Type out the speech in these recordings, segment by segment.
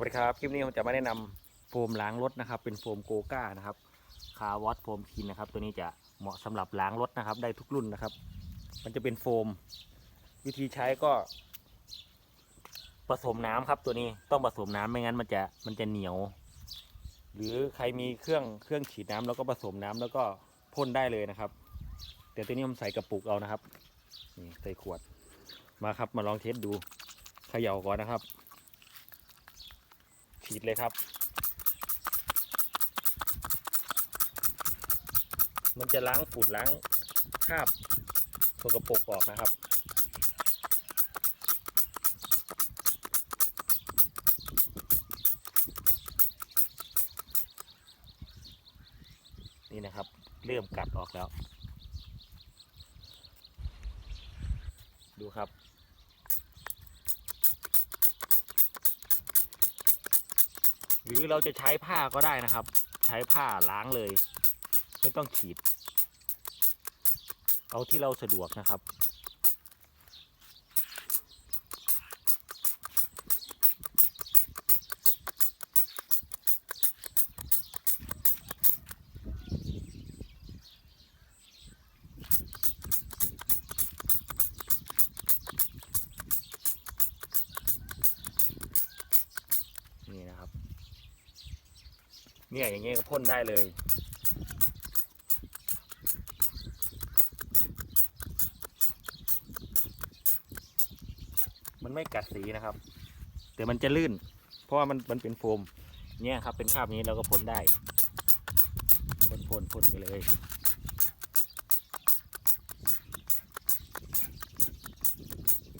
วัสดีครับ คลิปนี้ผมจะมาแนะนำโฟมล้างรถนะครับ เป็นโฟมโกก้านะครับคาวอตโฟมคินนะครับ ตัวนี้จะเหมาะสำหรับล้างรถนะครับ ได้ทุกรุ่นนะครับ มันจะเป็นโฟม วิธีใช้ก็ ผสมน้ำครับ ตัวนี้ต้องผสมน้ำไม่งั้นมันจะมันจะเหนียว หรือใครมีเครื่องเครื่องฉีดน้ำแล้วก็ผสมน้ำแล้วก็พ่นได้เลยนะครับแต่ตัวนี้ผมใส่กระปุกเอานะครับนี่ใส่ขวดมาครับมาลองเทสดูเขย่าก่อนนะครับ ฉีดเลยครับ มันจะล้างฝุ่นล้างคราบสกปรกออกนะครับนี่นะครับเริ่มกัดออกแล้ว ดูครับ หรือเราจะใช้ผ้าก็ได้นะครับ ใช้ผ้าล้างเลย ไม่ต้องขีด เอาที่เราสะดวกนะครับ เนี่ยอย่างเงี้ยก็พ่นได้เลยมันไม่กัดสีนะครับ แต่มันจะลื่น เพราะว่ามันมันเป็นโฟม เนี่ยครับ เป็นคราบนี้เราก็พ่นได้ พ่นพ่นพ่นไปเลย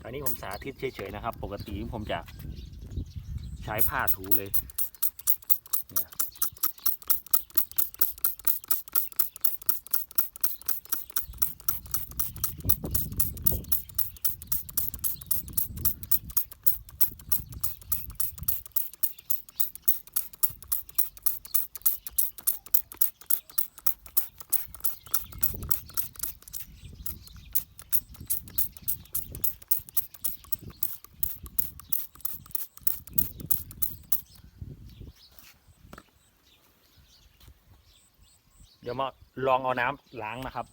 อันนี้ผมสาธิตเฉยๆนะครับ ปกติผมจะใช้ผ้าถูเลย ดี๋ยวมาลองเอาน้ำล้างนะครับ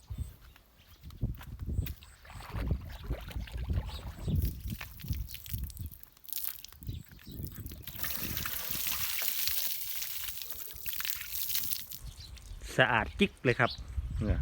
สะอาดกิ๊กเลยครับเนี่ย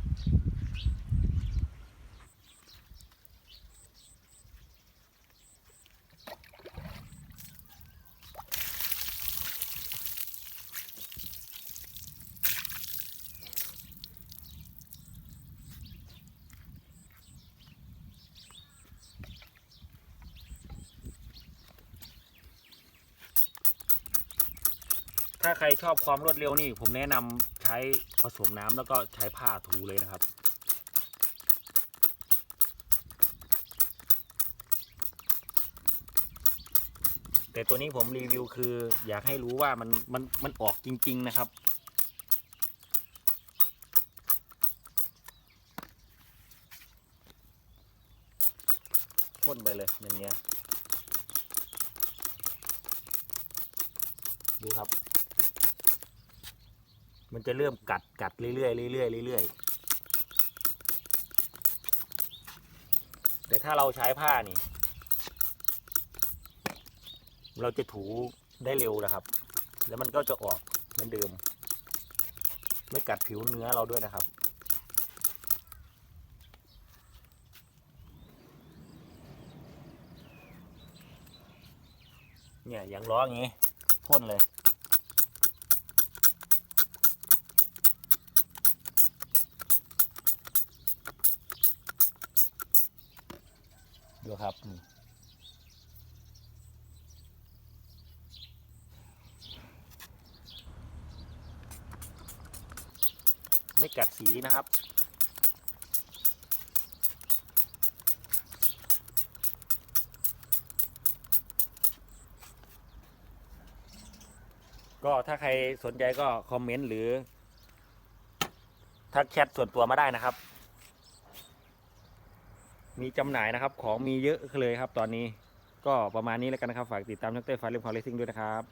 ถ้าใครชอบความรวดเร็วนี่ ผมแนะนำใช้ผสมน้ำแล้วก็ใช้ผ้าถูเลยนะครับแต่ตัวนี้ผมรีวิวคือ อยากให้รู้ว่ามันมันมันออกจริง ๆ นะครับ พ่นไปเลยอย่างเงี้ย ดูครับ มันจะเริ่มกัดกัดเรื่อยๆเรื่อยๆเรื่อยๆแต่ถ้าเราใช้ผ้านี่ เราจะถูได้เร็วนะครับ แล้วมันก็จะออกเหมือนเดิม ไม่กัดผิวเนื้อเราด้วยนะครับเนี่ยอย่างล้ออย่างงี้พ่นเลย ดูครับไม่กัดสีนะครับก็ถ้าใครสนใจก็คอมเมนต์หรือ ทักแชทส่วนตัวมาได้นะครับ มีจำหน่ายนะครับ ของมีเยอะเลยครับ ตอนนี้ก็ประมาณนี้แล้วกันนะครับ ฝากติดตามช่องเต้ฟ้าเล่มคาร์เลซิ่งด้วยนะครับ